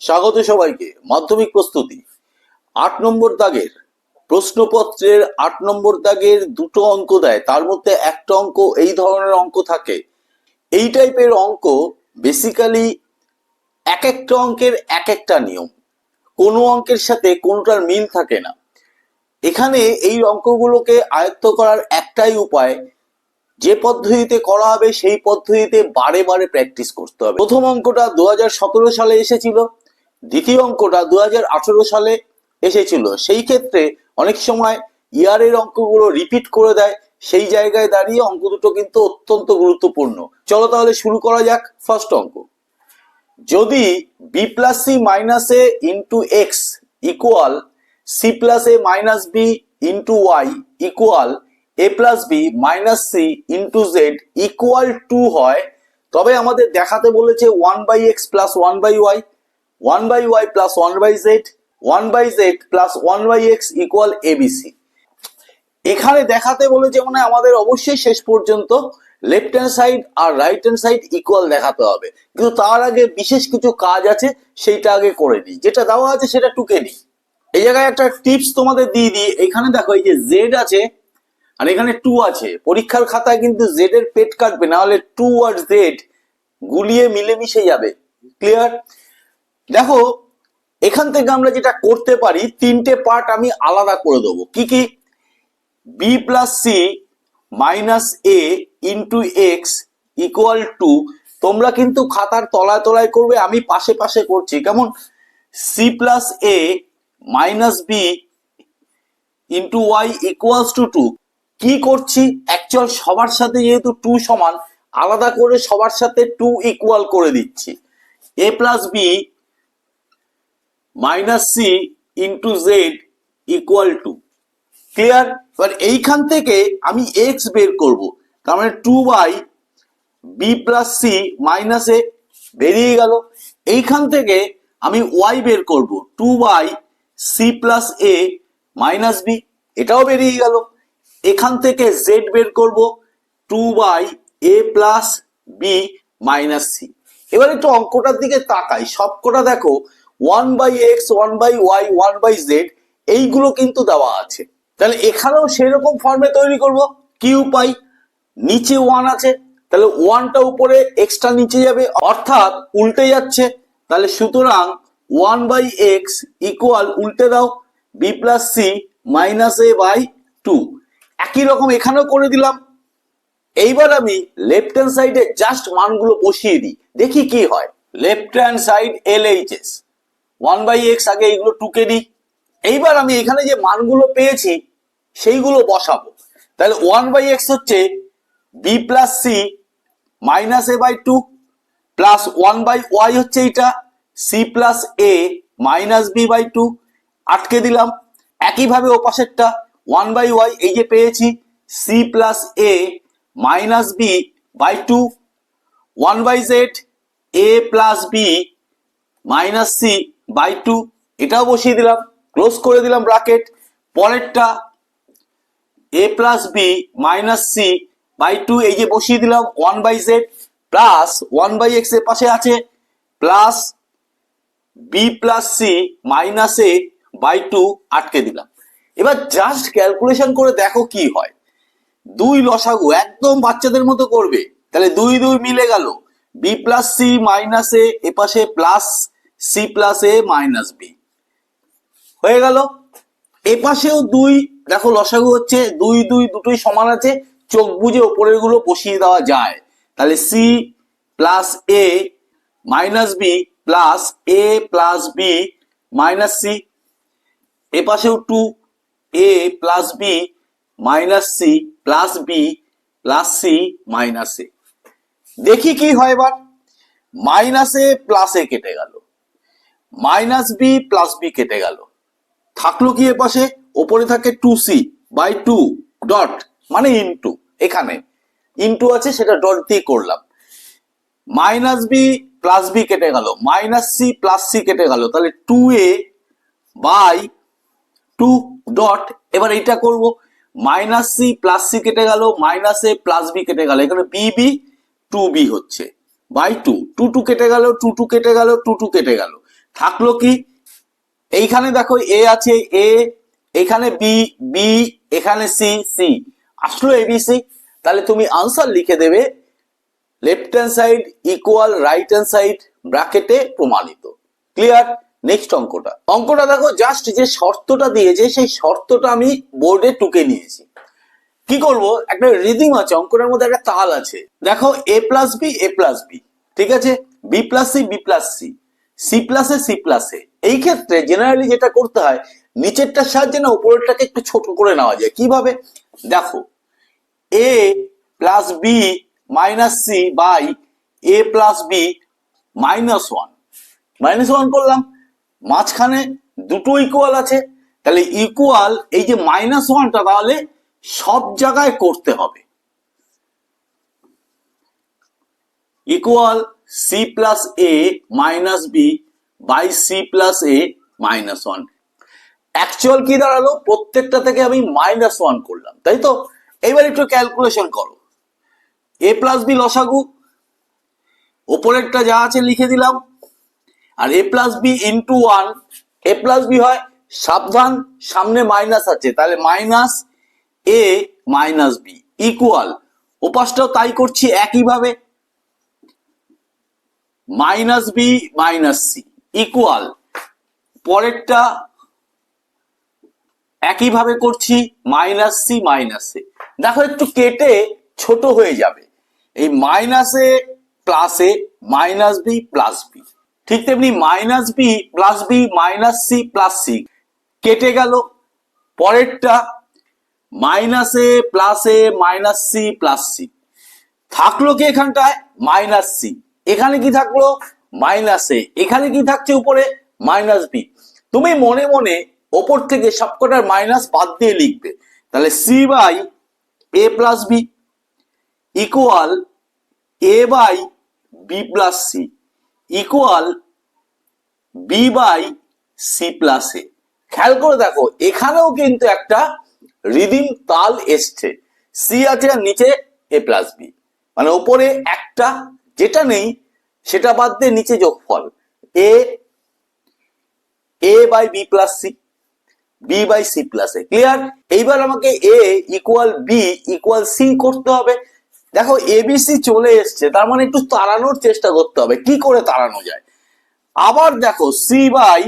স্বাগত সবাইকে, মাধ্যমিক প্রস্তুতি। আট নম্বর দাগের, প্রশ্নপত্রের আট নম্বর দাগের দুটো অঙ্ক দেয়, তার মধ্যে একটা অঙ্ক এই ধরনের অঙ্ক থাকে। এই টাইপের অঙ্ক বেসিক্যালি এক একটা অঙ্কের এক একটা নিয়ম। কোনো অঙ্কের সাথে কোনোটার মিল থাকে না। এখানে এই অঙ্কগুলোকে আয়ত্ত করার একটাই উপায়, যে পদ্ধতিতে করা হবে সেই পদ্ধতিতে বারে বারে প্র্যাকটিস করতে হবে। প্রথম অঙ্কটা দু হাজার সতেরো সালে এসেছিল। দ্বিতীয় অঙ্কটা দু হাজার আঠেরো সালে এসেছিল। সেই ক্ষেত্রে অনেক সময় ইয়ারের অঙ্কগুলো রিপিট করে দেয়, সেই জায়গায় দাঁড়িয়ে অঙ্ক দুটো কিন্তু অত্যন্ত গুরুত্বপূর্ণ। চলো তাহলে শুরু করা যাক ফার্স্ট অঙ্ক। যদি B plus C minus A into X equal C plus A minus B into Y equal A plus B minus C into Z equal two হয়, তবে আমাদের দেখাতে বলেছে one by X plus one by Y one by Y plus one by Z one by Z plus one by X equal A B C এখানে দেখাতে বলেছে মানে আমাদের অবশ্যই শেষ পর্যন্ত লেফট হ্যান্ড সাইড আর রাইট হ্যান্ড সাইড ইকুয়াল দেখাতে হবে। কিন্তু তার আগে বিশেষ কিছু কাজ আছে, সেইটা আগে করে নিই। যেটা দেওয়া আছে সেটা টুকে নিই। এই জায়গায় একটা টিপস তোমাদের দিয়ে দিই। এখানে দেখো এই যে জেড আছে আর এখানে টু আছে। পরীক্ষার খাতায় কিন্তু জেড এর পেট কাটবে না হলে টু আর জেড গুলিয়ে মিলেমিশে যাবে। ক্লিয়ার দেখো, এখান থেকে আমরা যেটা করতে পারি, তিনটে পার্ট আমি আলাদা করে দেবো। কি কি? B plus C minus A into X equal two তোমরা কিন্তু খাতার তলায় তলায় করবে, আমি পাশে পাশে করছি। কেমন? C plus A minus B into Y equals two two কি করছি? অ্যাকচুয়াল সবার সাথে যেহেতু টু সমান, আলাদা করে সবার সাথে টু ইকুয়াল করে দিচ্ছি। A plus B minus C into Z equal two clear এবার এইখান থেকে আমি এক্স বের করব। তার মানে two by B plus C minus A বেরিয়ে গেল। এইখান থেকে আমি ওয়াই বের করব। Two by C plus A minus B এটাও বেরিয়ে গেল। এখান থেকে জেড বের করব। Two by A plus B minus C এবার একটু অঙ্কটার দিকে তাকাই। সবকটা দেখো one by X one by Y one by Z এইগুলো কিন্তু দেওয়া আছে। তাহলে এখানেও সেরকম ফর্মে তৈরি করব। কি উপায় নিচে ওয়ান আছে। তাহলে ওয়ানটা উপরে এক্সট্রা নিচে যাবে, অর্থাৎ উল্টে যাচ্ছে। তাহলে সুতরাং ওয়ান বাই এক্স ইকুয়াল উল্টে দাও B plus C minus A by two একই রকম এখানেও করে দিলাম। এইবার আমি লেফট হ্যান্ড সাইডে জাস্ট মানগুলো বসিয়ে দিই। দেখি কি হয়। Left hand side L H S one by X আগে এইগুলো টুকে দিই এইবার আমি এখানে যে মানগুলো পেয়েছি, সেইগুলো বসাবো। তাহলে ওয়ান বাই এক্স হচ্ছে B plus C minus A by two plus one by Y হচ্ছে এটা C plus A minus B by two আটকে দিলাম। একইভাবে ও পাশেরটা ওয়ান বাই ওয়াই এই যে পেয়েছি C plus A minus B by two one by Z A plus B minus C by two এটাও বসিয়ে দিলাম ক্লোজ করে দিলাম ব্রাকেট পরেরটা A plus B minus C by two এই যে বসিয়ে দিলাম one by Z plus one by এক্সের পাশে আছে plus B plus C minus A by two আটকে দিলাম। এবার জাস্ট ক্যালকুলেশন করে দেখো কি হয়। দুই লসাগু একদম বাচ্চাদের মতো করবে, তাহলে দুই দুই মিলে গেল। B plus C minus A এপাশে plus C plus A minus B হয়ে গেল। এপাশেও দুই, দেখো লসাগু হচ্ছে, দুই দুই দুটোই সমান আছে, চোখ বুঝে ওপরেরগুলো বসিয়ে দেওয়া যায়। তাহলে C plus A minus B plus A plus B minus C এপাশেও two A plus B minus C plus B plus C minus A দেখি কি হয় এবার। মাইনাস এ প্লাস এ কেটে গেল। মাইনাস বি প্লাস বি কেটে গেল। থাকল কি এ পাশে ওপরে থাকে two C by two dot মানে ইনটু এখানে। ইনটু আছে, সেটা ডট দিয়ে করলাম। মাইনাস বি প্লাস বি কেটে গেল। মাইনাস সি প্লাস সি কেটে গেল। তাহলে two A by two dot এবার এইটা করব। মাইনাস সি প্লাস সি কেটে গেল। মাইনাস এ প্লাস বি কেটে গেল। এখানে বি বি টু বি হচ্ছে। বাই টু টু টু কেটে গেল টু টু কেটে গেল টু টু কেটে গেল। থাকল কি? এইখানে দেখো এ আছে এ, এখানে বি বি, এখানে সি সি। আসলো এবিসি তাহলে তুমি আনসার লিখে দেবে left hand side equal right hand side ব্র্যাকেটে প্রমাণিত। ক্লিয়ার নেক্সট অঙ্কটা। অঙ্কটা দেখো জাস্ট যে শর্তটা দিয়েছে, সেই শর্তটা আমি বোর্ডে টুকে নিয়েছি। কি করব? একটা রিদিম আছে, অঙ্কটার মধ্যে একটা তাল আছে। দেখো A plus B A plus B ঠিক আছে? B plus C B plus C C plus C প্লাসে এই ক্ষেত্রে জেনারেলি যেটা করতে হয়, নিচেরটার সাহায্যে না উপরেরটাকে একটু ছোট করে নেওয়া যায়। কীভাবে? দেখো A plus B minus C by A plus B minus one minus one করলাম। মাঝখানে দুটো ইকুয়াল আছে। তাহলে ইকুয়াল এই যে মাইনাস ওয়ানটা তাহলে সব জায়গায় করতে হবে। Equal C plus A minus B by C plus A minus one actual কি দাঁড়াল? প্রত্যেকটা থেকে আমি মাইনাস ওয়ান করলাম, তাই তো? এবার একটু ক্যালকুলেশন করো। এ প্লাস বি লসাগু, ওপরেরটা যা আছে লিখে দিলাম, আর A plus B into one A plus B হয় সাবধান, সামনে মাইনাস আছে, তাহলে minus A minus B equal ওপাশটাও তাই করছি একইভাবে minus B minus C equal পরেরটা একইভাবে করছি, মাইনাস সি, মাইনাস দেখো একটু কেটে ছোট হয়ে যাবে। এই মাইনাসে প্লাসে মাইনাস বি প্লাস বি। ঠিক তেমনি minus B plus B minus C plus C. কেটে গেল। পরেরটা মাইনাসে প্লাসে মাইনাস সি প্লাস সি। থাকল কি এখানটায়? Minus C. এখানে কি থাকল? Minus A. এখানে কি থাকছে উপরে? Minus B. তুমি মনে মনে ওপর থেকে সবকটার মাইনাস বাদ দিয়ে লিখবে। তাহলে C by A plus B equal A by B plus C equal B by C plus A খেয়াল করে দেখো, এখানেও কিন্তু একটা রিদিম তাল এসছে। সি আছে আর নিচে এ প্লাস বি মানে উপরে একটা যেটা নেই, সেটা বাদ দিয়ে নিচে যোগফল। A A by B plus C B by C plus A clear এইবার আমাকে A equal B equal C করতে হবে। দেখো এবিসি চলে এসছে, তার মানে একটু তাড়ানোর চেষ্টা করতে হবে। কি করে তাড়ানো যায়? আবার দেখো C by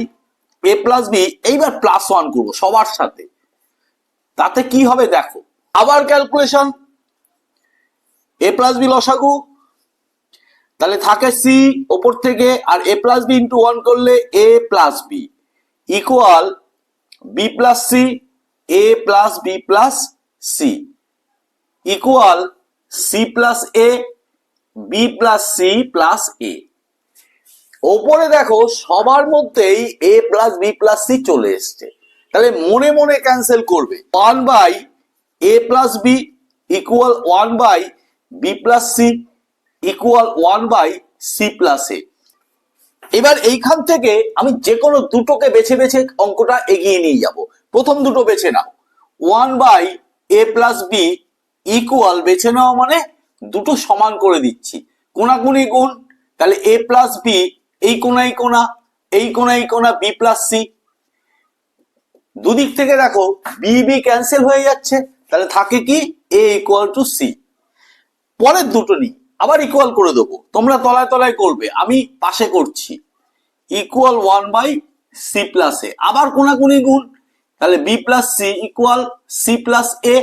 A plus B এইবার প্লাস ওয়ান করব সবার সাথে। তাতে কি হবে দেখো? আবার ক্যালকুলেশন এ প্লাস বি লসাগু তাহলে থাকে সি ওপর থেকে, আর A plus B into one করলে A plus B equal B plus C A plus B plus C equal C plus A B plus C plus A ওপরে দেখো, সবার মধ্যেই A plus B plus C চলে এসছে। তাহলে মনে মনে ক্যান্সেল করবে। One by A plus B equal one by B plus C equal one by C plus A এবার এইখান থেকে আমি যে কোনো দুটোকে বেছে বেছে অঙ্কটা এগিয়ে নিয়ে যাব। প্রথম দুটো বেছে নাও। One by A plus B equal বেছে নেওয়া মানে দুটো সমান করে দিচ্ছি। কোনাকুনি গুণ, তাহলে এ প্লাস বি এই কোনাই কোনা, এই কোনাই কোনা বি প্লাস সি দুদিক থেকে দেখো বি বি ক্যান্সেল হয়ে যাচ্ছে, তাহলে থাকে কি এ ইকুয়াল টু সি পরের দুটো নিই। আবার ইকুয়াল করে দেবো। তোমরা তলায় তলায় করবে, আমি পাশে করছি। Equal one by C plus A আবার কোনাকুনি গুণ, তাহলে B plus C equal C plus A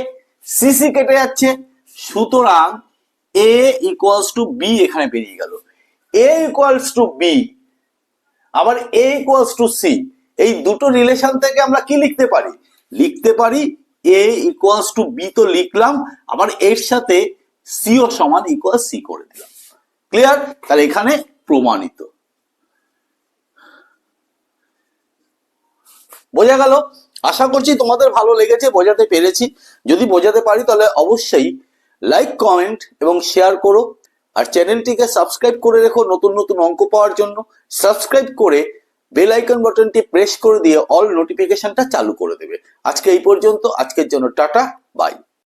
C C কেটে যাচ্ছে। সুতরাং এ ইকুয়ালস টু বি এখানে বেরিয়ে গেল। এ ইকুয়ালস টু বি আবার এ ইকুয়ালস টু সি এই দুটো রিলেশন থেকে আমরা কি লিখতে পারি? লিখতে পারি এ ইকুয়ালস টু বি তো লিখলাম, আবার এর সাথে সিও সমান ইকুয়াল সি করে দিলাম। ক্লিয়ার তাহলে এখানে প্রমাণিত। বোঝা গেল? আশা করছি তোমাদের ভালো লেগেছে, বোঝাতে পেরেছি। যদি বোঝাতে পারি তাহলে অবশ্যই লাইক কমেন্ট এবং শেয়ার করো। আর চ্যানেলটিকে সাবস্ক্রাইব করে রেখো নতুন নতুন অঙ্ক পাওয়ার জন্য। সাবস্ক্রাইব করে বেল আইকন বাটনটি প্রেস করে দিয়ে অল নোটিফিকেশনটা চালু করে দেবে। আজকে এই পর্যন্ত। আজকের জন্য টাটা বাই